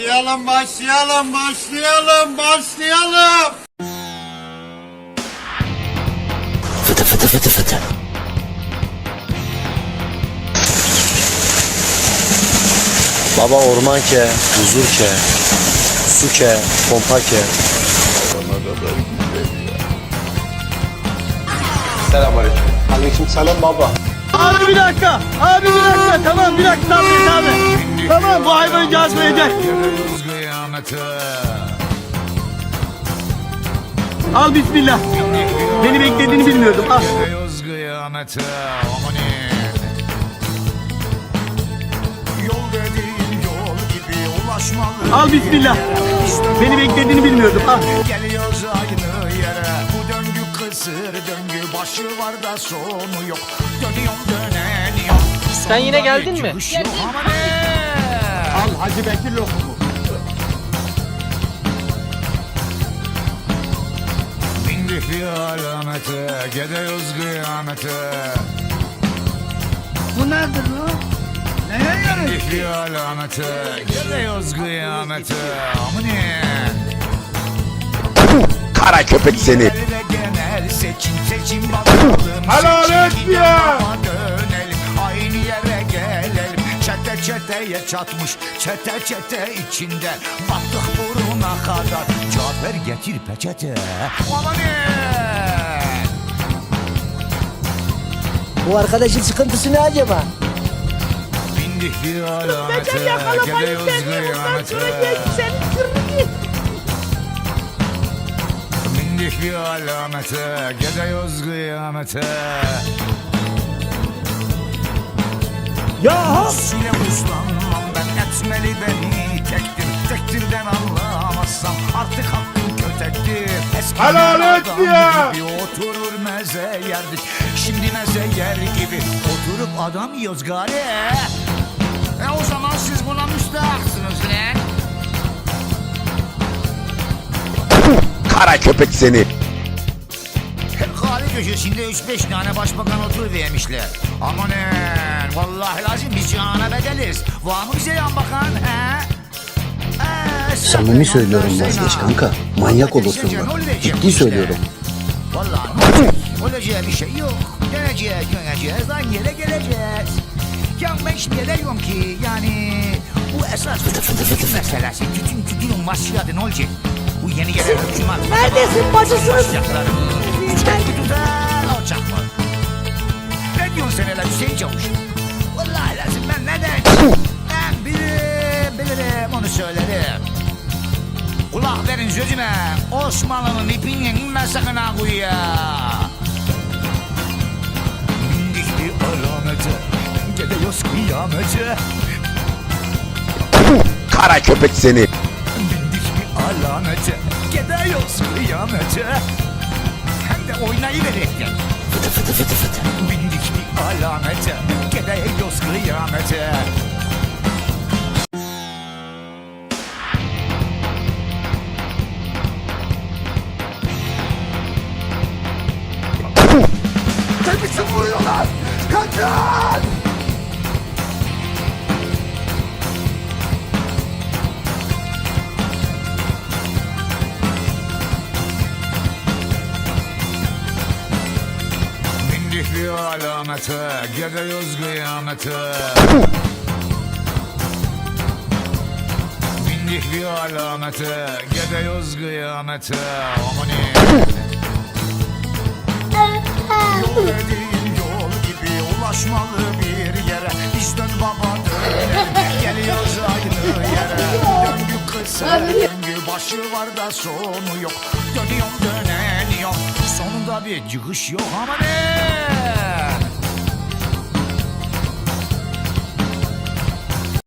Başlayalım, başlayalım, başlayalım, başlayalım. Fıtı fıtı fıtı fıtı. Baba orman ke, huzur ke, su ke, pompa ke. Aleyküm selam baba. Abi bir dakika. Abi bir dakika. Tamam bir dakika Sabret abi. Tamam bu hayvanı cazmayacak. Al bismillah. Beni beklediğini bilmiyordum. Al. Al bismillah. Beni beklediğini bilmiyordum. Al. Geliyoruz aynı yere Bu döngü kısır döngü Başı var da sonu yok Dönüyorum döneniyorum Sen yine geldin mi? Al Hacı Bekir lokumu. Bindik bir alamete Gidiyoruz kıyamete Bu nedir lan? Neye yarar? Bindik bir alamete Gidiyoruz kıyamete Amani Kara köpek seni. Helal Seçim çeteye çatmış çete çete içinde. Battık buruna kadar Cafer getir peçete. Amanın Bu arkadaşın sıkıntısı ne acaba? Bindik bir alamete Gidiyoruz kıyamete Bindik bir alamete Gidiyoruz kıyamete. Ya Sile Helal et adam ya! gibi oturur meze yerdik Şimdi meze yer gibi oturup adam yiyoruz gari E o zaman siz buna müstahaksınız lan Kara köpek seni. Kahve köşesinde 3-5 tane başbakan otur vermişler. Amanın vallahi lazım biz cihana bedeliz. Var mı bize yan bakan he? Ee, Samimi söylüyorum vazgeç kanka. Manyak olursun şey, bak. Ciddi söylüyorum. Vallahi? Olacağı bir şey yok. Döneceğiz, döneceğiz, aynı yere geleceğiz. Ya ben şimdi diyorum ki yani bu esas tütün meselesi. Tütün tütünün başladı ne olacak? Bu yeni gelen hükümet. Neredesin bacısın? Başlayacaklar. Üçgen güzel olacak mı? Ne diyorsun sen hele Hüseyin Çavuş? Sözüme. Osmanlı'nın ipini inme sakın ha kuyuya. Bindik bir alamete. Gidiyoruz kıyamete. Kara köpek seni. Bindik bir alamete. Gidiyoruz kıyamete. Hem de oynayıverekten. Fıtı fıtı fıtı fıtı. Bindik bir alamete. Gidiyoruz kıyamete. Bindik bir alamete, gidiyoruz kıyamete. Bindik bir alamete, gidiyoruz kıyamete. Amani. Yol ulaşmalı bir yere. Biz dön baba dönelim, geliyoruz aynı yere. Döngü kısa, döngü başı var da sonu yok. Dönüyorum döneniyorum, sonunda bir çıkış yok ama ne?